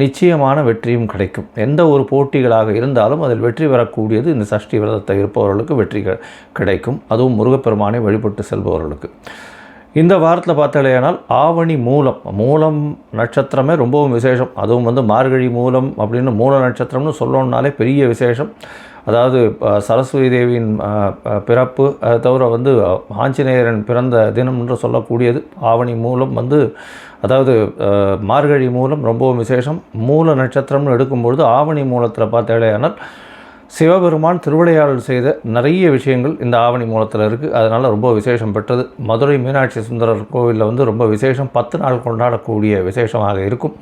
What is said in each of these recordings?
நிச்சயமான வெற்றியும் கிடைக்கும். எந்த ஒரு போட்டிகளாக இருந்தாலும் அதில் வெற்றி பெறக்கூடியது இந்த சஷ்டி விரதத்தை இருப்பவர்களுக்கு வெற்றி கிடைக்கும். அதுவும் முருகப்பெருமானை வழிபட்டு செல்பவர்களுக்கு. இந்த வாரத்தில் பார்த்தாலேயானால் ஆவணி மூலம் மூலம் நட்சத்திரமே ரொம்பவும் விசேஷம். அதுவும் வந்து மார்கழி மூலம் அப்படின்னு மூல நட்சத்திரம்னு சொல்லணுன்னாலே பெரிய விசேஷம். அதாவது சரஸ்வதி தேவியின் பிறப்பு அதை தவிர வந்து ஆஞ்சநேயரன் பிறந்த தினம் என்று சொல்லக்கூடியது ஆவணி மூலம் வந்து அதாவது மார்கழி மூலம் ரொம்பவும் விசேஷம். மூல நட்சத்திரம்னு எடுக்கும்பொழுது ஆவணி மூலத்தில் பார்த்தாலேயானால் சிவபெருமான் திருவிளையாடல் செய்த நிறைய விஷயங்கள் இந்த ஆவணி மூலத்தில் இருக்குது அதனால் ரொம்ப விசேஷம் பெற்றது. மதுரை மீனாட்சி சுந்தரர் கோவிலில் வந்து ரொம்ப விசேஷம். பத்து நாள் கொண்டாடக்கூடிய விசேஷமாக இருக்கும்.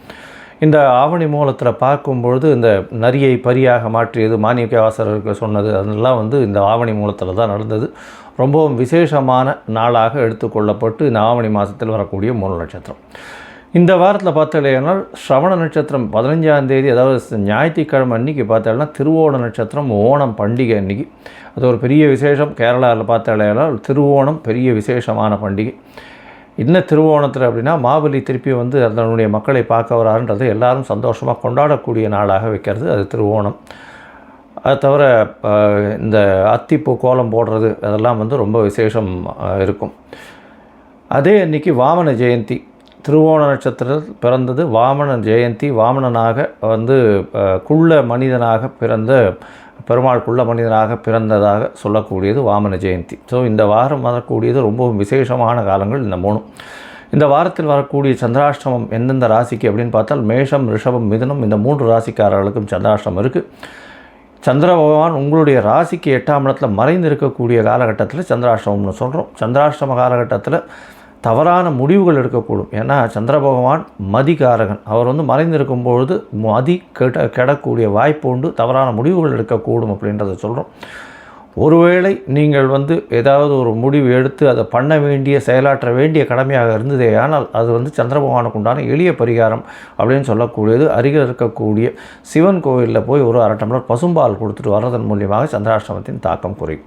இந்த ஆவணி மூலத்தில் பார்க்கும்பொழுது இந்த நரியை பரியாக மாற்றியது மாணிக்கவாசகருக்கு சொன்னது அதெல்லாம் வந்து இந்த ஆவணி மூலத்தில் தான் நடந்தது. ரொம்பவும் விசேஷமான நாளாக எடுத்துக்கொள்ளப்பட்டு இந்த ஆவணி மாதத்தில் வரக்கூடிய மூல நட்சத்திரம். இந்த வாரத்தில் பார்த்தாலேனால் ஸ்ரவண நட்சத்திரம் பதினஞ்சாம் தேதி அதாவது ஞாயிற்றுக்கிழமை அன்னைக்கு பார்த்தாலேனா திருவோண நட்சத்திரம் ஓணம் பண்டிகை அன்னைக்கு. அது ஒரு பெரிய விசேஷம். கேரளாவில் பார்த்தாலேனால் திருவோணம் பெரிய விசேஷமான பண்டிகை. என்ன திருவோணத்தில் அப்படின்னா மாபலி திருப்பி வந்து அதனுடைய மக்களை பார்க்க வராருன்றது எல்லாரும் சந்தோஷமாக கொண்டாடக்கூடிய நாளாக வைக்கிறது அது திருவோணம். அது தவிர இந்த அத்திப்பூ கோலம் போடுறது அதெல்லாம் வந்து ரொம்ப விசேஷம் இருக்கும். அதே அன்றைக்கி வாமன ஜெயந்தி திருவோண நட்சத்திரத்தில் பிறந்தது வாமன ஜெயந்தி. வாமனனாக வந்து குள்ள மனிதனாக பிறந்த பெருமாள் குள்ள மனிதனாக பிறந்ததாக சொல்லக்கூடியது வாமன ஜெயந்தி. ஸோ இந்த வாரம் வரக்கூடியது ரொம்பவும் விசேஷமான காலங்கள் இந்த மூணும். இந்த வாரத்தில் வரக்கூடிய சந்திராஷ்டமம் எந்தெந்த ராசிக்கு அப்படின்னு பார்த்தால் மேஷம் ரிஷபம் மிதனம் இந்த மூன்று ராசிக்காரர்களுக்கும் சந்திராஷ்டமம் இருக்குது சந்திர பகவான் உங்களுடைய ராசிக்கு எட்டாம் இடத்துல மறைந்து இருக்கக்கூடிய காலகட்டத்தில் சந்திராஷ்டமம்னு சொல்கிறோம் சந்திராஷ்டம காலகட்டத்தில் தவறான முடிவுகள் எடுக்கக்கூடும். ஏன்னா சந்திர பகவான் மதிகாரகன். அவர் வந்து மறைந்திருக்கும் பொழுது மதி கெட கெடக்கூடிய வாய்ப்பு உண்டு. தவறான முடிவுகள் எடுக்கக்கூடும் அப்படின்றத சொல்கிறோம் ஒருவேளை நீங்கள் வந்து ஏதாவது ஒரு முடிவு எடுத்து அதை பண்ண வேண்டிய செயலாற்ற வேண்டிய கடமையாக இருந்ததே ஆனால் அது வந்து சந்திர உண்டான எளிய பரிகாரம் அப்படின்னு சொல்லக்கூடியது. அருகில் இருக்கக்கூடிய சிவன் கோவிலில் போய் ஒரு அரை டம்ளர் பசும்பால் கொடுத்துட்டு வர்றதன் மூலியமாக சந்திராஷ்டமத்தின் தாக்கம் குறையும்.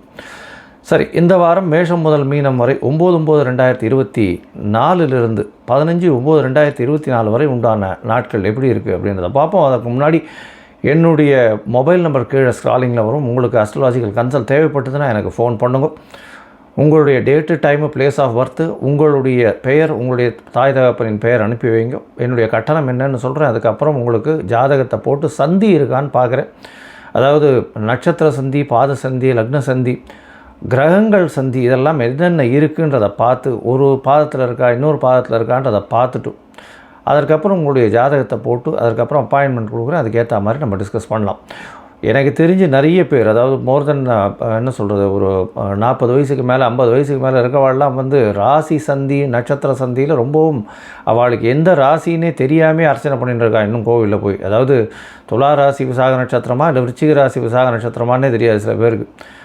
சரி இந்த வாரம் மேஷம் முதல் மீனம் வரை ஒம்பது ஒம்பது ரெண்டாயிரத்தி இருபத்தி நாலுலேருந்து பதினஞ்சு ஒம்பது ரெண்டாயிரத்தி இருபத்தி நாலு வரை உண்டான நாட்கள் எப்படி இருக்குது அப்படின்றத பார்ப்போம். அதற்கு முன்னாடி என்னுடைய மொபைல் நம்பர் கீழே ஸ்க்ராலிங்கில் வரும். உங்களுக்கு அஸ்ட்ராலஜிக்கல் கன்சல்ட் தேவைப்பட்டதுன்னா எனக்கு ஃபோன் பண்ணுங்க. உங்களுடைய date time place of birth உங்களுடைய பெயர் உங்களுடைய தாய் தகப்பனின் பெயர் அனுப்பி வைங்க. என்னுடைய கட்டணம் என்னன்னு சொல்கிறேன் அதுக்கப்புறம் உங்களுக்கு ஜாதகத்தை போட்டு சந்தி இருக்கான்னு பார்க்குறேன். அதாவது நட்சத்திர சந்தி பாத சந்தி லக்ன சந்தி கிரகங்கள் சந்தி இதெல்லாம் என்னென்ன இருக்குன்றதை பார்த்து ஒரு பாதத்தில் இருக்கா இன்னொரு பாதத்தில் இருக்கான்றதை பார்த்துட்டு அதற்கப்புறம் உங்களுடைய ஜாதகத்தை போட்டு அதுக்கப்புறம் அப்பாயின்மெண்ட் கொடுக்குறேன் அதுக்கேற்ற மாதிரி நம்ம டிஸ்கஸ் பண்ணலாம். எனக்கு தெரிஞ்சு நிறைய பேர் அதாவது மோர் தென் என்ன சொல்கிறது ஒரு நாற்பது வயசுக்கு மேலே ஐம்பது வயசுக்கு மேலே இருக்கவாள்லாம் வந்து ராசி சந்தி நட்சத்திர சந்தியில் ரொம்பவும் அவளுக்கு எந்த ராசின்னே தெரியாமல் அர்ச்சனை பண்ணிட்டு இருக்கா இன்னும் கோவிலில் போய். அதாவது துலா ராசி விசாக நட்சத்திரமா இல்லை விருச்சிக ராசி விசாக நட்சத்திரமானே தெரியாது சில பேருக்கு.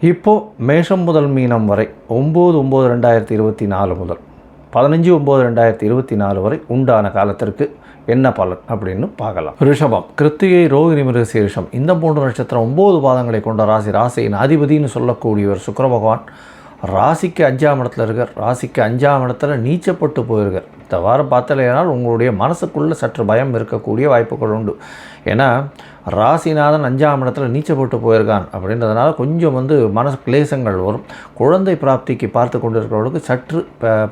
இப்போது மேஷம் முதல் மீனம் வரை ஒம்பது ஒம்பது ரெண்டாயிரத்தி இருபத்தி நாலு முதல் பதினஞ்சு ஒம்பது ரெண்டாயிரத்தி இருபத்தி நாலு வரை உண்டான காலத்திற்கு என்ன பலன் அப்படின்னு பார்க்கலாம். ரிஷபம் கிருத்திகை ரோகிணி மிருகசீரிஷம் இந்த மூன்று நட்சத்திரம் ஒம்பது பாதங்களை கொண்ட ராசி ராசியின் அதிபதினு சொல்லக்கூடியவர் சுக்கர பகவான். ராசிக்கு அஞ்சாம் இடத்துல இருக்கார். ராசிக்கு அஞ்சாம் இடத்துல நீச்சப்பட்டு போயிருக்கார். இந்த வாரம் பார்த்தலையானால் உங்களுடைய மனசுக்குள்ளே சற்று பயம் இருக்கக்கூடிய வாய்ப்புகள் உண்டு. ஏன்னா ராசிநாதன் அஞ்சாம் இடத்துல நீச்சல் போட்டு போயிருக்கான் அப்படின்றதுனால கொஞ்சம் வந்து மனசு கிளேசங்கள் வரும். குழந்தை பிராப்திக்கு பார்த்து கொண்டு இருக்கிறவர்களுக்கு சற்று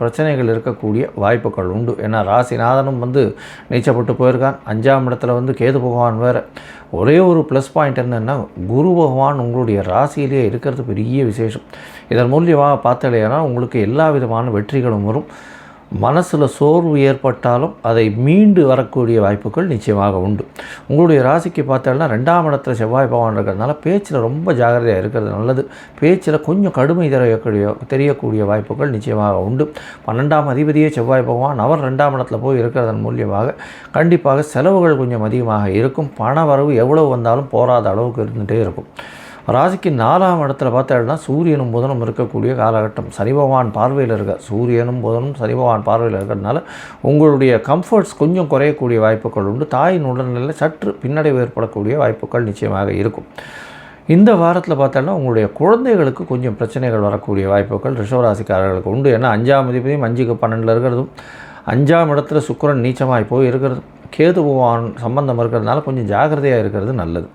பிரச்சனைகள் இருக்கக்கூடிய வாய்ப்புகள் உண்டு. ஏன்னா ராசிநாதனும் வந்து நீச்சல் போட்டு போயிருக்கான். அஞ்சாம் இடத்துல வந்து கேது பகவான் வேறு. ஒரே ஒரு ப்ளஸ் பாயிண்ட் என்னென்னா குரு பகவான் உங்களுடைய ராசியிலேயே இருக்கிறது பெரிய விசேஷம். இதன் மூலியமாக பார்த்தாலேனா உங்களுக்கு எல்லா விதமான வெற்றிகளும் வரும். மனசில் சோர்வு ஏற்பட்டாலும் அதை மீண்டு வரக்கூடிய வாய்ப்புகள் நிச்சயமாக உண்டு. உங்களுடைய ராசிக்கு பார்த்தோம்னா ரெண்டாம் இடத்துல செவ்வாய் பகவான் இருக்கிறதுனால பேச்சில் ரொம்ப ஜாகிரதையாக இருக்கிறது நல்லது. பேச்சில் கொஞ்சம் கடுமை தெரியக்கூடிய தெரியக்கூடிய வாய்ப்புகள் நிச்சயமாக உண்டு. பன்னெண்டாம் அதிபதியே செவ்வாய் பகவான். அவர் ரெண்டாம் இடத்துல போய் இருக்கிறதன் மூலியமாக கண்டிப்பாக செலவுகள் கொஞ்சம் அதிகமாக இருக்கும். பண வரவு எவ்வளவு வந்தாலும் போராத அளவுக்கு இருந்துகிட்டே இருக்கும். ராசிக்கு நாலாம் இடத்துல பார்த்தோம்னா சூரியனும் புதனும் இருக்கக்கூடிய காலகட்டம். சனி பகவான் பார்வையில் இருக்க சூரியனும் புதனும் சனி பகவான் பார்வையில் இருக்கிறதுனால உங்களுடைய கம்ஃபர்ட்ஸ் கொஞ்சம் குறையக்கூடிய வாய்ப்புகள் உண்டு. தாயின் உடல்நிலையில் சற்று பின்னடைவு ஏற்படக்கூடிய வாய்ப்புகள் நிச்சயமாக இருக்கும். இந்த வாரத்தில் பார்த்தோம்னா உங்களுடைய குழந்தைகளுக்கு கொஞ்சம் பிரச்சனைகள் வரக்கூடிய வாய்ப்புகள் ரிஷவராசிக்காரர்களுக்கு உண்டு. ஏன்னா அஞ்சாம் அதிபதியும் அஞ்சுக்கு பன்னெண்டில் இருக்கிறதும் அஞ்சாம் இடத்துல சுக்கிரன் நீச்சமாய் போய் இருக்கிறதும் கேது பகவான் சம்பந்தம் இருக்கிறதுனால கொஞ்சம் ஜாக்கிரதையாக இருக்கிறது நல்லது.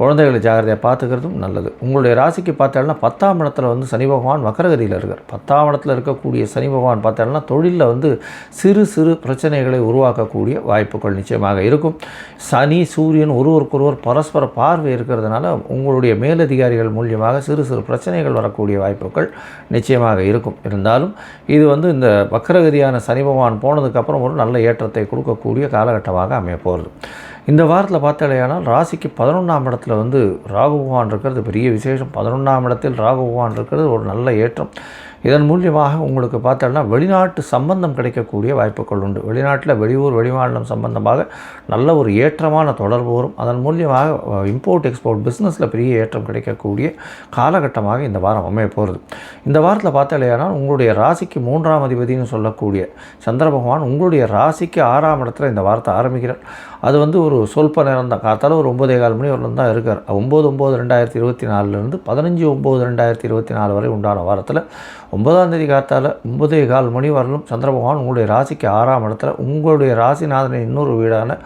குழந்தைகளை ஜாகிரதையாக பார்த்துக்கிறதும் நல்லது. உங்களுடைய ராசிக்கு பார்த்தாலும்னா பத்தாம் இடத்துல வந்து சனி பகவான் வக்கரகதியில் இருக்கார். பத்தாம் இடத்துல இருக்கக்கூடிய சனி பகவான் பார்த்தாலும்னா தொழிலில் வந்து சிறு சிறு பிரச்சனைகளை உருவாக்கக்கூடிய வாய்ப்புகள் நிச்சயமாக இருக்கும். சனி சூரியன் ஒருவருக்கொருவர் பரஸ்பர பார்வை இருக்கிறதுனால உங்களுடைய மேலதிகாரிகள் மூலியமாக சிறு சிறு பிரச்சனைகள் வரக்கூடிய வாய்ப்புகள் நிச்சயமாக இருக்கும். இருந்தாலும் இது வந்து இந்த வக்கரகதியான சனி பகவான் போனதுக்கப்புறம் ஒரு நல்ல ஏற்றத்தை கொடுக்கக்கூடிய காலகட்டமாக அமைய போகிறது இந்த வாரத்தில் பார்த்தாலேயானால் ராசிக்கு பதினொன்றாம் இடத்துல வந்து ராகு பகவான் இருக்கிறது பெரிய விசேஷம். பதினொன்றாம் இடத்தில் ராகு பகவான் இருக்கிறது ஒரு நல்ல ஏற்றம். இதன் மூலியமாக உங்களுக்கு பார்த்தோம்னா வெளிநாட்டு சம்பந்தம் கிடைக்கக்கூடிய வாய்ப்புகள் உண்டு. வெளிநாட்டில் வெளியூர் வெளிமாநிலம் சம்பந்தமாக நல்ல ஒரு ஏற்றமான தொடர்பு வரும். அதன் மூலியமாக இம்போர்ட் எக்ஸ்போர்ட் பிஸ்னஸில் பெரிய ஏற்றம் கிடைக்கக்கூடிய காலகட்டமாக இந்த வாரம் அமைய போகிறது இந்த வாரத்தில் பார்த்தாலேயானால் உங்களுடைய ராசிக்கு மூன்றாம் அதிபதினு சொல்லக்கூடிய சந்திர பகவான் உங்களுடைய ராசிக்கு ஆறாம் இடத்துல இந்த வாரத்தை ஆரம்பிக்கிறார். அது வந்து ஒரு சொல்ப நேரம் தான் காத்தால ஒரு ஒம்பதே கால் மணி வரலும் தான் இருக்கார். ஒம்பது ஒம்பது ரெண்டாயிரத்தி இருபத்தி நாலுலேருந்து பதினஞ்சு ஒம்பது ரெண்டாயிரத்தி இருபத்தி நாலு வரை உண்டான வாரத்தில் ஒன்பதாம் தேதி காத்தால ஒன்பதே கால் மணி வரலும் சந்திர பகவான் உங்களுடைய ராசிக்கு ஆறாம் இடத்துல உங்களுடைய ராசிநாதனின் இன்னொரு வீடான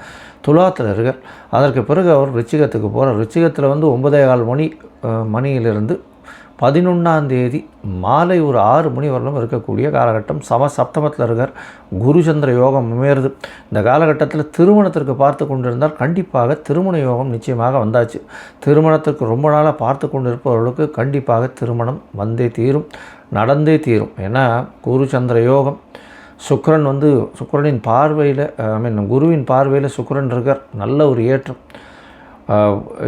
துலாத்தில் இருக்கார். அதற்கு பிறகு அவர் ரிச்சிகத்துக்கு போகிறார் ரிச்சிகத்தில் வந்து ஒன்பதே கால் மணி மணியிலிருந்து பதினொன்றாந்தேதி மாலை ஒரு ஆறு மணி வரலும் இருக்கக்கூடிய காலகட்டம். சம சப்தமத்தில் இருக்கார். குரு சந்திர யோகம் அமையிறது இந்த காலகட்டத்தில் திருமணத்திற்கு பார்த்து கொண்டிருந்தால் கண்டிப்பாக திருமண யோகம் நிச்சயமாக வந்தாச்சு. திருமணத்திற்கு ரொம்ப நாளாக பார்த்து கொண்டிருப்பவர்களுக்கு கண்டிப்பாக திருமணம் வந்தே தீரும் நடந்தே தீரும். ஏன்னா குரு சந்திர யோகம் சுக்கரன் வந்து சுக்கரனின் பார்வையில் ஐ மீன் குருவின் பார்வையில் சுக்கரன் இருக்கார். நல்ல ஒரு ஏற்றம்.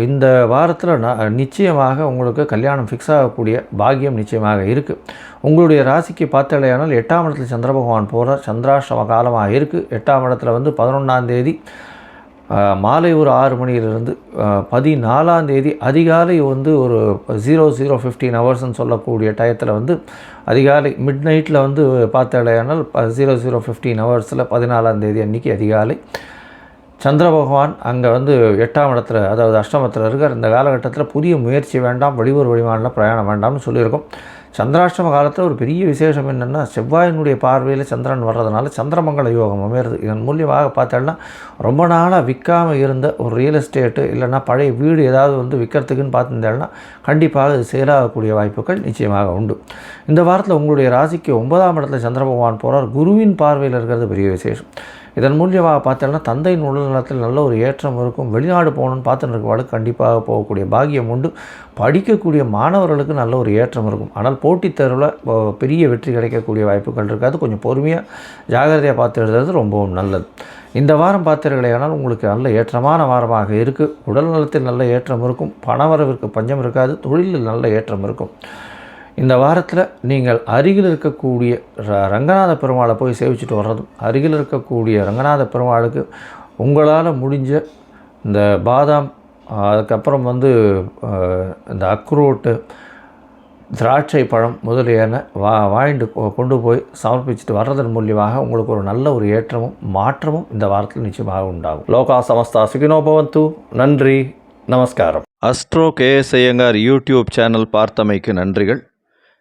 இந்த வாரத்தில் நான் நிச்சயமாக உங்களுக்கு கல்யாணம் ஃபிக்ஸ் ஆகக்கூடிய பாக்கியம் நிச்சயமாக இருக்குது உங்களுடைய ராசிக்கு பார்த்தாலேயானால் எட்டாம் இடத்துல சந்திர பகவான் போகிற சந்திராஷ்டம காலமாக இருக்குது எட்டாம் இடத்துல வந்து பதினொன்றாந்தேதி மாலை ஒரு ஆறு மணியிலிருந்து அஹ், பதினாலாம் தேதி அதிகாலை வந்து ஒரு ஜீரோ ஜீரோ ஃபிஃப்டீன் ஹவர்ஸ்னு சொல்லக்கூடிய டயத்தில் வந்து அதிகாலை மிட் நைட்டில் வந்து பார்த்தாலேயானால் ஜீரோ ஜீரோ ஃபிஃப்டீன் ஹவர்ஸில் பதினாலாம் தேதி அன்றைக்கி அதிகாலை. சந்திர பகவான் அங்கே வந்து எட்டாம் இடத்துல அதாவது அஷ்டமத்தில் இருக்கிற இந்த காலகட்டத்தில் புதிய முயற்சி வேண்டாம் வெளியூர் வெளிமாநில பிரயாணம் வேண்டாம்னு சொல்லியிருக்கோம். சந்திராஷ்டம காலத்தில் ஒரு பெரிய விசேஷம் என்னென்னா செவ்வாயினுடைய பார்வையில் சந்திரன் வர்றதுனால சந்திரமங்கல யோகம் அமையிறது. இதன் மூலியமாக பார்த்தோம்னா ரொம்ப நாளாக விற்காமல் இருந்த ஒரு ரியல் எஸ்டேட்டு இல்லைன்னா பழைய வீடு ஏதாவது வந்து விற்கிறதுக்குன்னு பார்த்துருந்தேன்னா கண்டிப்பாக அது சேலாகக்கூடிய வாய்ப்புகள் நிச்சயமாக உண்டு. இந்த வாரத்தில் உங்களுடைய ராசிக்கு ஒன்பதாம் இடத்துல சந்திர பகவான் போகிறார் குருவின் பார்வையில் இருக்கிறது பெரிய விசேஷம். இதன் மூலியமாக பார்த்தோம்னா தந்தையின் உடல்நலத்தில் நல்ல ஒரு ஏற்றம் இருக்கும். வெளிநாடு போகணும்னு பார்த்துட்டு இருக்கவாளுக்கு கண்டிப்பாக போகக்கூடிய பாக்கியம் உண்டு. படிக்கக்கூடிய மாணவர்களுக்கு நல்ல ஒரு ஏற்றம் இருக்கும். ஆனால் போட்டித் தேர்வில் பெரிய வெற்றி கிடைக்கக்கூடிய வாய்ப்புகள் இருக்காது. கொஞ்சம் பொறுமையாக ஜாகிரதையாக பார்த்து எழுதுறது ரொம்பவும் நல்லது. இந்த வாரம் பார்த்தீர்களேயானால் உங்களுக்கு நல்ல ஏற்றமான வாரமாக இருக்குது உடல் நலத்தில் நல்ல ஏற்றம் இருக்கும். பணவரவிற்கு பஞ்சம் இருக்காது. தொழிலில் நல்ல ஏற்றம் இருக்கும். இந்த வாரத்தில் நீங்கள் அருகில் இருக்கக்கூடிய ர- ரங்கநாத பெருமாளை போய் சேவிச்சுட்டு வர்றதும் அருகில் இருக்கக்கூடிய ரங்கநாத பெருமாளுக்கு உங்களால் முடிஞ்ச இந்த பாதாம் அதுக்கப்புறம் வந்து இந்த அக்ரோட்டு திராட்சை பழம் முதலியன வா வாங்கிட்டு கொ- கொண்டு போய் சமர்ப்பிச்சுட்டு வர்றதன் மூலியமாக உங்களுக்கு ஒரு நல்ல ஒரு ஏற்றமும் மாற்றமும் இந்த வாரத்தில் நிச்சயமாக உண்டாகும். லோகா சமஸ்தா சுகினோபவந்து நன்றி. நமஸ்காரம். Astro KS Iyengar YouTube channel பார்த்தமைக்கு நன்றிகள்.